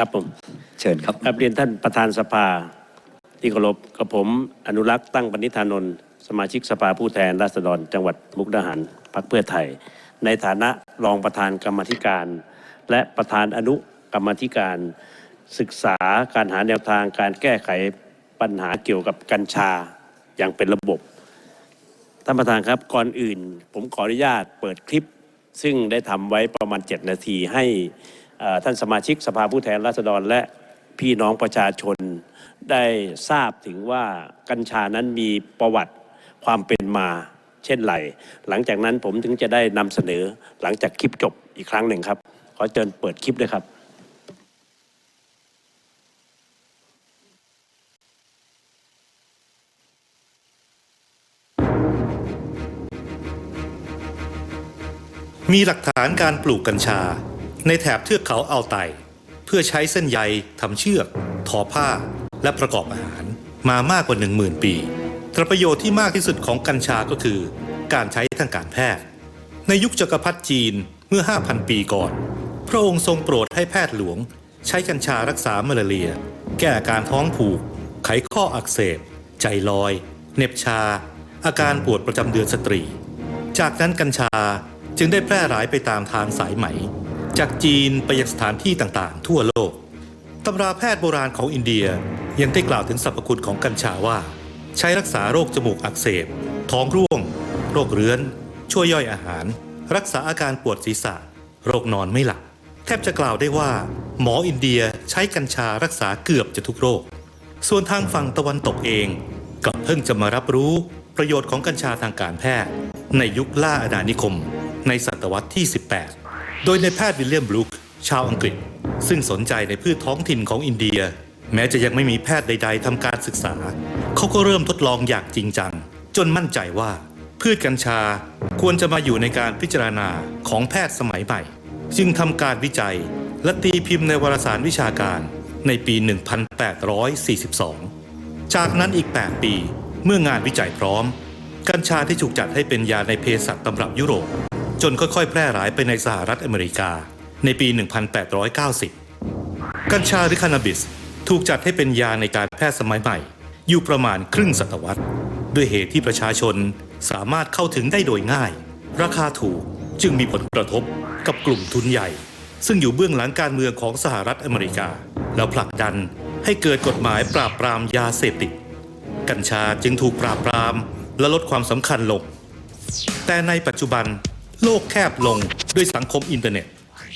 ครับผมเชิญครับกราบเรียนท่านประธานสภาที่เคารพกับผมอนุรักษ์ตั้งปณิธานนท์สมาชิกสภาผู้แทนราษฎร จังหวัดมุกดาหารพรรคเพื่อไทย ในฐานะรองประธานกรรมาธิการ และประธานอนุกรรมาธิการ ศึกษาการหาแนวทางการแก้ไขปัญหาเกี่ยวกับกัญชาอย่างเป็นระบบ ท่านประธานครับก่อนอื่น ผมขออนุญาตเปิดคลิป ซึ่งได้ทำไว้ประมาณ 7 นาทีให้เอ่อ ท่านสมาชิกสภาผู้แทนราษฎรและพี่น้องประชาชนได้ทราบถึงว่ากัญชานั้นมีประวัติความเป็นมาเช่นไร หลังจากนั้นผมถึงจะได้นำเสนอหลังจากคลิปจบอีกครั้งหนึ่งครับ ขอเชิญเปิดคลิปด้วยครับมีหลักฐานการปลูกกัญชา ในแถบเทือกเขาอัลไตเพื่อใช้เส้นใยทำเชือก ทอผ้า และประกอบอาหารมามากกว่า 10,000 ปีแต่ประโยชน์ที่มากที่สุดของกัญชาก็คือ การใช้ทางการแพทย์ ในยุคจักรพรรดิจีนเมื่อ 5,000 ปีก่อน พระองค์ทรงโปรดให้แพทย์หลวง ใช้กัญชารักษามาลาเรีย แก้อาการท้องผูก ไขข้ออักเสบ ใจลอย เน็บชา อาการปวดประจำเดือนสตรี จากนั้นกัญชาจึงได้แพร่หลายไปตามทางสายไหม จากจีนไปยังสถานที่ต่างๆ ทั่วโลก ตำราแพทย์โบราณของอินเดียยังได้กล่าวถึงสรรพคุณของกัญชาว่า ใช้รักษาโรคจมูกอักเสบ ท้องร่วง โรคเรื้อน ช่วยย่อยอาหาร รักษาอาการปวดศีรษะ โรคนอนไม่หลับ แทบจะกล่าวได้ว่า หมออินเดียใช้กัญชารักษาเกือบจะทุกโรค ส่วนทางฝั่งตะวันตกเองกลับเพิ่งจะมารับรู้ประโยชน์ของกัญชาทางการแพทย์ ในยุคล่าอาณานิคม ในศตวรรษที่ 18 โดยในแพทย์วิลเลียมบรูคชาวอังกฤษ ซึ่งสนใจในพืชท้องถิ่นของอินเดีย แม้จะยังไม่มีแพทย์ใด ๆทำการศึกษา เขาก็เริ่มทดลองอย่างจริงจัง จนมั่นใจว่า พืชกัญชาควรจะมาอยู่ในการพิจารณาของแพทย์สมัยใหม่ จึงทำการวิจัยและตีพิมพ์ในวารสารวิชาการในปี 1842 จากนั้นอีก 8 ปีเมื่องานวิจัยพร้อม กัญชาที่ถูกจัดให้เป็นยาในเภสัชตำรับยุโรป จนค่อยๆ แพร่หลายไปในสหรัฐอเมริกา ในปี 1890 กัญชาหรือคานาบิส ถูกจัดให้เป็นยาในการแพทย์สมัยใหม่ อยู่ประมาณครึ่งศตวรรษ ด้วยเหตุที่ประชาชนสามารถเข้าถึงได้โดยง่าย ราคาถูกจึงมีผลกระทบกับกลุ่มทุนใหญ่ ซึ่งอยู่เบื้องหลังการเมืองของสหรัฐอเมริกา แล้วผลักดันให้เกิดกฎหมายปราบปรามยาเสพติด กัญชาจึงถูกปราบปรามและลดความสำคัญลง แต่ในปัจจุบัน โลกแคบลงด้วยสังคมอินเทอร์เน็ต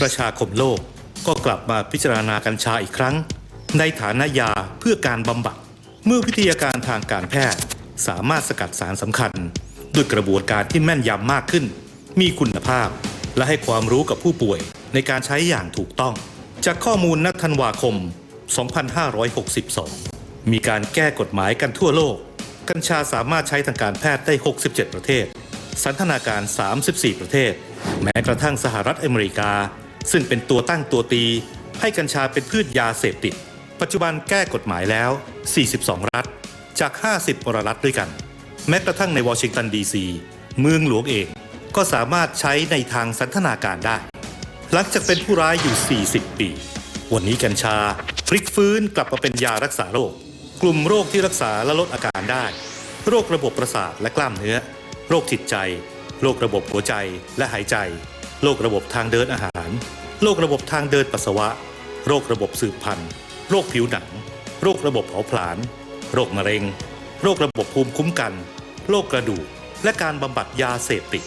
ประชาคมโลกก็กลับมาพิจารณากัญชาอีกครั้ง ในฐานะยาเพื่อการบำบัด เมื่อวิทยาการทางการแพทย์ สามารถสกัดสารสำคัญ ด้วยกระบวนการที่แม่นยำมากขึ้น มีคุณภาพ และให้ความรู้กับผู้ป่วยในการใช้อย่างถูกต้อง จากข้อมูลนักธันวาคม 2562 มีการแก้กฎหมายกันทั่วโลก กัญชาสามารถใช้ทางการแพทย์ได้ 67 ประเทศ สันทนาการ 34 ประเทศ แม้กระทั่งสหรัฐอเมริกา ซึ่งเป็นตัวตั้งตัวตี ให้กัญชาเป็นพืชยาเสพติด ปัจจุบันแก้กฎหมายแล้ว 42 รัฐ จาก 50ปรรัฐด้วยกัน แม้กระทั่งในวอชิงตันดีซีเมืองหลวงเอง ก็สามารถใช้ในทางสันทนาการได้ หลังจากเป็นผู้ร้ายอยู่ 40 ปี วันนี้กัญชาพลิกฟื้นกลับมาเป็นยารักษาโรค กลุ่มโรคที่รักษาและลดอาการได้ โรคระบบประสาทและกล้ามเนื้อ โรคจิตใจ โรคระบบหัวใจและหายใจ โรคระบบทางเดินอาหาร โรคระบบทางเดินปัสสาวะ โรคระบบสืบพันธุ์ โรคผิวหนัง โรคระบบเผาผลาญ โรคมะเร็ง โรคระบบภูมิคุ้มกัน โรคกระดูก และการบำบัดยาเสพติด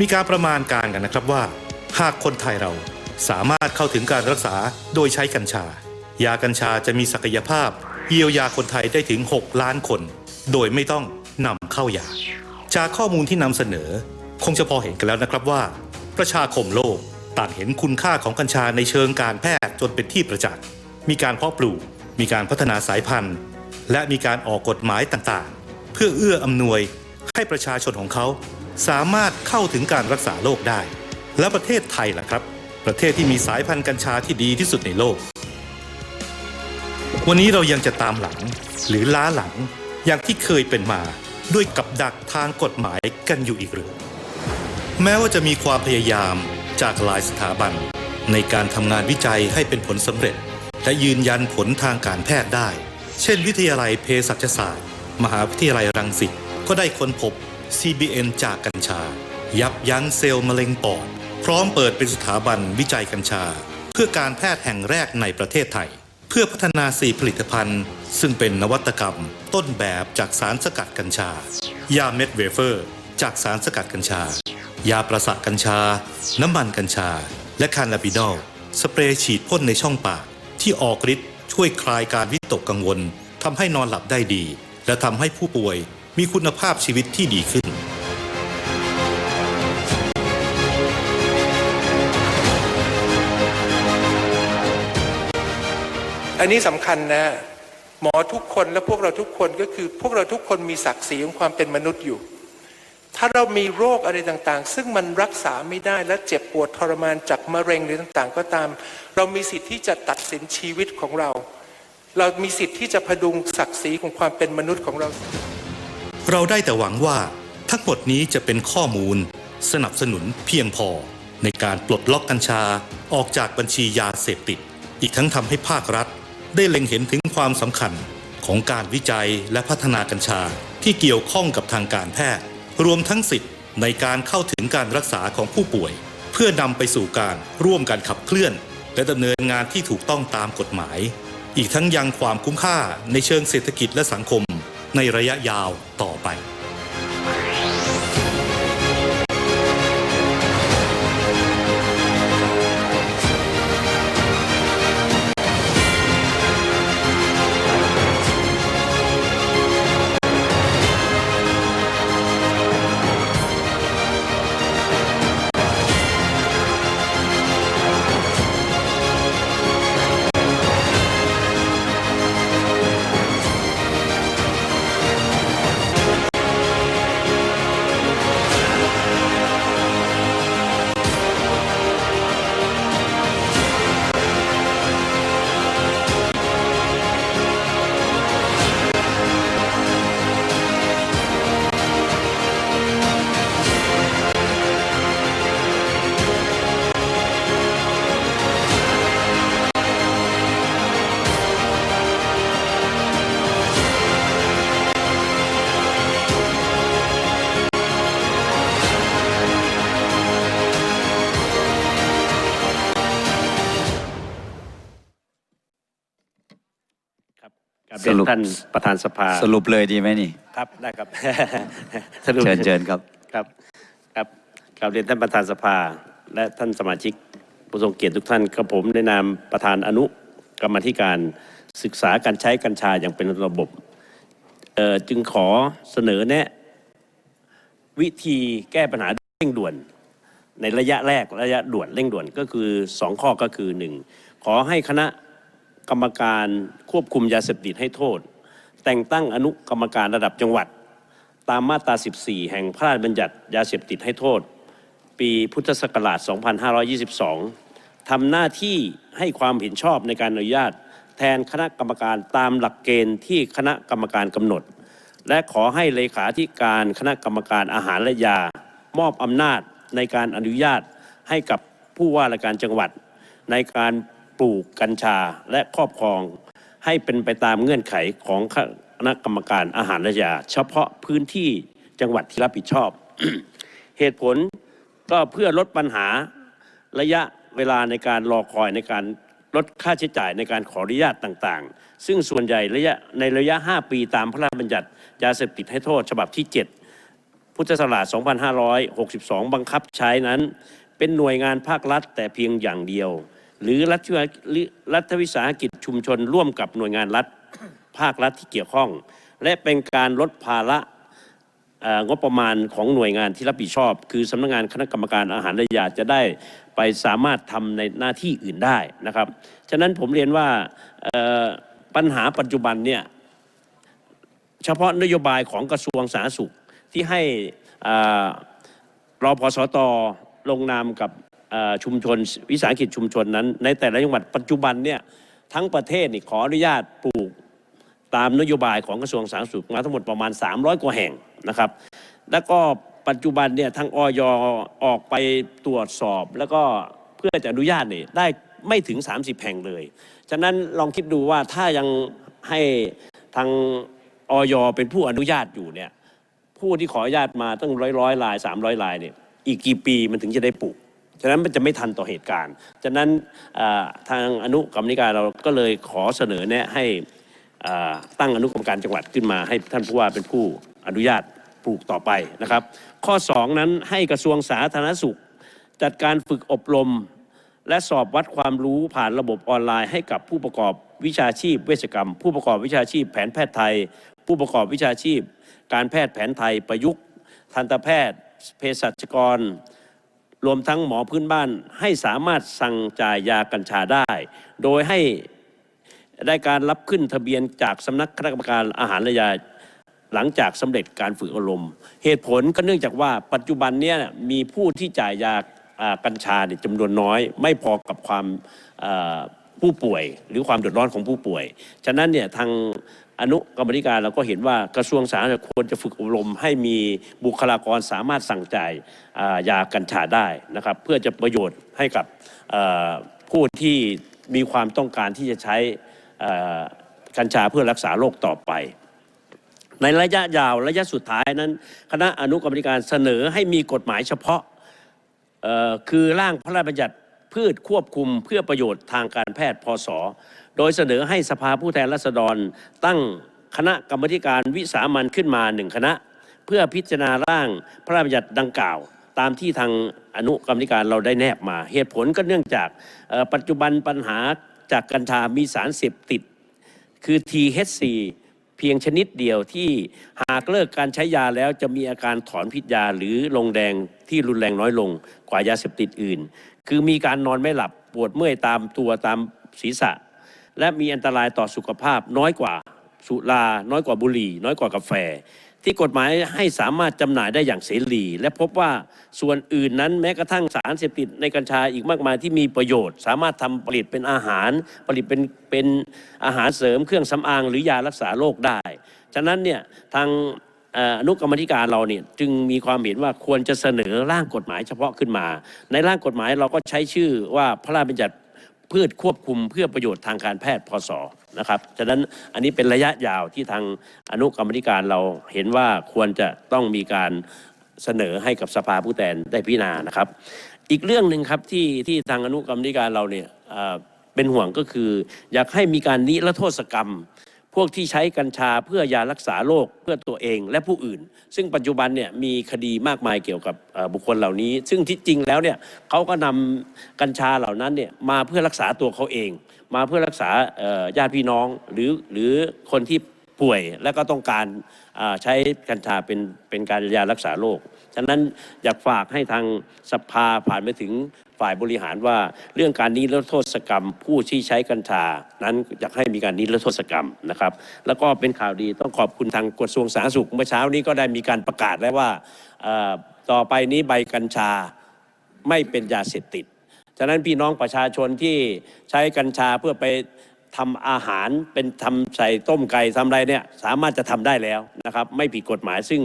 มีการประมาณการกันนะครับว่า หากคนไทยเราสามารถเข้าถึงการรักษาโดยใช้กัญชา ยากัญชาจะมีศักยภาพ เยียวยาคนไทยได้ถึง 6 ล้านคน โดยไม่ต้องนำเข้ายา จากข้อมูลที่นำเสนอ คงจะพอเห็นกันแล้วนะครับว่า ประชาคมโลกต่างเห็นคุณค่าของกัญชาในเชิงการแพทย์จนเป็นที่ประจักษ์ มีการเพาะปลูก มีการพัฒนาสายพันธุ์ และมีการออกกฎหมายต่างๆ เพื่อเอื้ออำนวยให้ประชาชนของเขา สามารถเข้าถึงการรักษาโรคได้ และประเทศไทยล่ะครับ ประเทศที่มีสายพันธุ์กัญชาที่ดีที่สุดในโลก วันนี้เรายังจะตามหลังหรือล้าหลังอย่างที่เคยเป็นมา ด้วยกับดักทางกฎหมายกันอยู่อีกหรือ แม้ว่าจะมีความพยายามจากหลายสถาบัน ในการทำงานวิจัยให้เป็นผลสำเร็จ และยืนยันผลทางการแพทย์ได้ เช่น วิทยาลัยเภสัชศาสตร์ มหาวิทยาลัยรังสิตก็ได้ค้นพบ CBN จากกัญชา ยับยั้งเซลล์มะเร็งปอด พร้อมเปิดเป็นสถาบันวิจัยกัญชา เพื่อการแพทย์แห่งแรกในประเทศไทย เพื่อพัฒนาสี่ผลิตภัณฑ์ ซึ่งเป็นนวัตกรรม ต้นแบบจากสารสกัดกัญชา ยาเม็ดเวเฟอร์ จากสารสกัดกัญชา ยาประสาทกัญชา น้ำมันกัญชา และคานาบิดอลสเปรย์ฉีดพ่นในช่องปาก ที่ออกฤทธิ์ช่วยคลายการวิตกกังวลทำให้นอนหลับได้ดี และทำให้ผู้ป่วยมีคุณภาพชีวิตที่ดีขึ้น อันนี้สำคัญนะ หมอทุกคนและพวกเราทุกคนก็คือ พวกเราทุกคนมีศักดิ์ศรีของความเป็นมนุษย์อยู่ ถ้าเรามีโรคอะไรต่างๆ ซึ่งมันรักษาไม่ได้และเจ็บปวดทรมานจากมะเร็งหรือต่างๆ ก็ตาม เรามีสิทธิ์ที่จะตัดสินชีวิตของเรา เรามีสิทธิ์ที่จะพดุงศักดิ์ศรีของความเป็นมนุษย์ของเรา เราได้แต่หวังว่าทั้งหมดนี้จะเป็นข้อมูล สนับสนุนเพียงพอ ในการปลดล็อกกัญชาออกจากบัญชียาเสพติด อีกทั้งทำให้ภาครัฐ ได้เล็งเห็นถึงความสำคัญของการวิจัยและพัฒนากัญชาที่เกี่ยวข้องกับทางการแพทย์ รวมทั้งสิทธิ์ในการเข้าถึงการรักษาของผู้ป่วย เพื่อนำไปสู่การร่วมกันขับเคลื่อน และดำเนินงานที่ถูกต้องตามกฎหมาย อีกทั้งยังความคุ้มค่าในเชิงเศรษฐกิจและสังคมในระยะยาวต่อไป สรุปท่านประธานสภาสรุปเลยดีไหมนี่ครับได้ครับสรุปเชิญเชิญครับครับครับกราบเรียนท่านประธานสภา และท่านสมาชิกผู้ทรงเกียรติทุกท่านกับผมในนามประธานอนุกรรมาธิการศึกษาการใช้กัญชาอย่างเป็นระบบเอ่อจึงขอเสนอแนะ วิธีแก้ปัญหาเร่งด่วน ในระยะแรกระยะด่วนเร่งด่วนก็คือ 2 ข้อก็คือ 1 ขอให้คณะ กรรมการควบคุมยาเสพติดให้โทษ แต่งตั้งอนุกรรมการระดับจังหวัด ตามมาตรา 14 แห่งพระราชบัญญัติยาเสพติดให้โทษ ปีพุทธศักราช 2522 ทำหน้าที่ให้ความเห็นชอบในการอนุญาต แทนคณะกรรมการตามหลักเกณฑ์ที่คณะกรรมการกำหนด และขอให้เลขาธิการคณะกรรมการอาหารและยา มอบอำนาจในการอนุญาตให้กับผู้ว่าราชการจังหวัด ในการ ปลูกกัญชาและครอบครอง ให้เป็นไปตามเงื่อนไขของคณะกรรมการอาหารและยา เฉพาะพื้นที่จังหวัดที่รับผิดชอบ เหตุผลก็เพื่อลดปัญหาระยะเวลาในการรอคอยในการลดค่าใช้จ่ายในการขออนุญาตต่างๆ ซึ่งส่วนใหญ่ระยะในระยะ 5 ปีตามพระราชบัญญัติยาเสพติดให้โทษฉบับที่ 7 พุทธศักราช 2562 บังคับใช้นั้น เป็นหน่วยงานภาครัฐแต่เพียงอย่างเดียว หรือรัฐวิหรือรัฐวิสาหกิจชุมชนร่วมกับหน่วยงานรัฐภาครัฐที่เกี่ยวข้อง และเป็นการลดภาระงบประมาณของหน่วยงานที่รับผิดชอบ คือสำนักงานคณะกรรมการอาหารและยาจะได้ไปสามารถทำในหน้าที่อื่นได้นะครับ ฉะนั้นผมเรียนว่าปัญหาปัจจุบันเนี่ยเฉพาะนโยบายของกระทรวงสาธารณสุขที่ให้อรอพสตลงนามกับ ชุมชนวิสาหกิจชุมชนนั้น ในแต่ละจังหวัดปัจจุบันเนี่ยทั้งประเทศนี่ขออนุญาตปลูกตามนโยบายของกระทรวงสาธารณสุขมาทั้งหมดประมาณ 300 กว่าแห่งนะครับ แล้วก็ปัจจุบันเนี่ยทางออยออกไปตรวจสอบ แล้วก็เพื่อจะอนุญาตเนี่ยได้ไม่ถึง 30 แห่งเลย ฉะนั้นลองคิดดูว่าถ้ายังให้ทางออยเป็นผู้อนุญาตอยู่เนี่ยผู้ที่ขออนุญาตมาตั้งร้อยร้อยลายสามร้อยลายเนี่ยอีกกี่ปีมันถึงจะได้ปลูก ฉะนั้นมันจะไม่ทันต่อเหตุการณ์ฉะนั้นทางอนุกรรมธิการเราก็เลยขอเสนอแนะให้ตั้งอนุกรรมการจังหวัดขึ้นมา ให้ท่านผู้ว่าเป็นผู้อนุญาตปลูกต่อไปนะครับ ข้อ 2 นั้นให้กระทรวงสาธารณสุข จัดการฝึกอบรม และสอบวัดความรู้ผ่านระบบออนไลน์ให้กับผู้ประกอบวิชาชีพเวชกรรม ผู้ประกอบวิชาชีพแผนแพทย์ไทย ผู้ประกอบวิชาชีพ การแพทย์แผนไทยประยุกต์ทันตแพทย์เภสัชกร รวมทั้งหมอพื้นบ้านให้สามารถสั่งจ่ายยากัญชาได้ โดยให้ได้การรับขึ้นทะเบียนจากสำนักคณะกรรมการอาหารและยาหลังจากสำเร็จการฝึกอบรมเหตุผลก็เนื่องจากว่าปัจจุบันเนี่ยมีผู้ที่จ่ายยากัญชาจำนวนน้อย ไม่พอกับความผู้ป่วย หรือความเดือดร้อนของผู้ป่วย ฉะนั้นเนี่ยทาง อนุกรรมธิการเราก็เห็นว่ากระทรวงสาธารณสุขควรจะฝึกอบรม ให้มีบุคลากรสามารถสั่งจ่ายายากัญชาได้นะครับ เพื่อจะประโยชน์ให้กับผู้ที่มีความต้องการที่จะใช้กัญชาเพื่อรักษาโรคต่อไป ในระยะยาวระยะสุดท้ายนั้น คณะอนุกรรมธิการเสนอให้มีกฎหมายเฉพาะคือร่างพระราชบัญญัติ พืชควบคุมเพื่อประโยชน์ทางการแพทย์พศ โดยเสนอให้สภาผู้แทนราษฎร ตั้งคณะกรรมการวิสามันขึ้นมาหนึ่งคณะ เพื่อพิจารณาร่างพระราชบัญญัติดังกล่าว ตามที่ทางอนุกรรมธิการเราได้แนบมา เหตุผลก็เนื่องจากปัจจุบันปัญหาจากกัญชามีสารเสพติด คือ THC เพียงชนิดเดียวที่หากเลิกการใช้ยาแล้วจะมีอาการถอนพิษยาหรือลงแดงที่รุนแรงน้อยลงกว่ายาเสพติดอื่น คือมีการนอนไม่หลับปวดเมื่อยตามตัวตามศีรษะ และมีอันตรายต่อสุขภาพน้อยกว่าสุราน้อยกว่าบุหรี่ น้อยกว่ากาแฟ ที่กฎหมายให้สามารถจำหน่ายได้อย่างเสรี และพบว่าส่วนอื่นนั้นแม้กระทั่งสารเสพติดในกัญชาอีกมากมายที่มีประโยชน์ สามารถทำผลิตเป็นอาหาร ผลิตเป็นเป็นอาหารเสริมเครื่องสำอางหรือยารักษาโรคได้ ฉะนั้นเนี่ยทาง อนุกรรมธิการเราเนี่ยจึงมีความเห็นว่าควรจะเสนอร่างกฎหมายเฉพาะขึ้นมา ในร่างกฎหมายเราก็ใช้ชื่อว่าพระราชบัญญัติพืชควบคุมเพื่อประโยชน์ทางการแพทย์พศนะครับฉะนั้นอันนี้เป็นระยะยาวที่ทางอนุกรรมธิการเราเห็นว่าควรจะต้องมีการเสนอให้กับสภาผู้แทนได้พิจารณานะครับ อีกเรื่องหนึ่งครับที่ที่ทางอนุกรรมธิการเราเนี่ยเป็นห่วงก็คือ อยากให้มีการนิรโทษกรรม พวกที่ใช้กัญชาเพื่อยารักษาโรคเพื่อตัวเองและผู้อื่น ซึ่งปัจจุบันเนี่ยมีคดีมากมายเกี่ยวกับบุคคลเหล่านี้ ซึ่งที่จริงแล้วเนี่ยเขาก็นำกัญชาเหล่านั้นเนี่ยมาเพื่อรักษาตัวเขาเอง มาเพื่อรักษาญาติพี่น้องหรือหรือคนที่ป่วยและก็ต้องการใช้กัญชาเป็นเป็นการยารักษาโรคฉะนั้นอยากฝากให้ทางสภาผ่านไปถึง ฝ่ายบริหารว่าเรื่องการนิรโทษกรรม ผู้ที่ใช้กัญชา นั้นอยากให้มีการนิรโทษกรรมนะครับ แล้วก็เป็นข่าวดีต้องขอบคุณทางกระทรวงสาธารณสุขเมื่อเช้านี้ก็ได้มีการประกาศแล้วว่าต่อไปนี้ใบกัญชาไม่เป็นยาเสพติด ฉะนั้นพี่น้องประชาชนที่ใช้กัญชาเพื่อไป ทำอาหารเป็นทำใส่ต้มไก่ทำอะไรเนี่ยสามารถจะทำได้แล้วนะครับไม่ผิดกฎหมาย ซึ่ง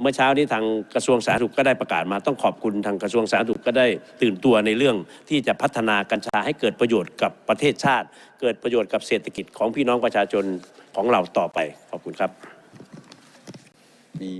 เมื่อเช้านี้ทางกระทรวงสาธารณสุขก็ได้ประกาศมาต้องขอบคุณทางกระทรวงสาธารณสุขก็ได้ตื่นตัวในเรื่องที่จะพัฒนากัญชาให้เกิดประโยชน์กับประเทศชาติ เกิดประโยชน์กับเศรษฐกิจของพี่น้องประชาชนของเราต่อไปขอบคุณครับมี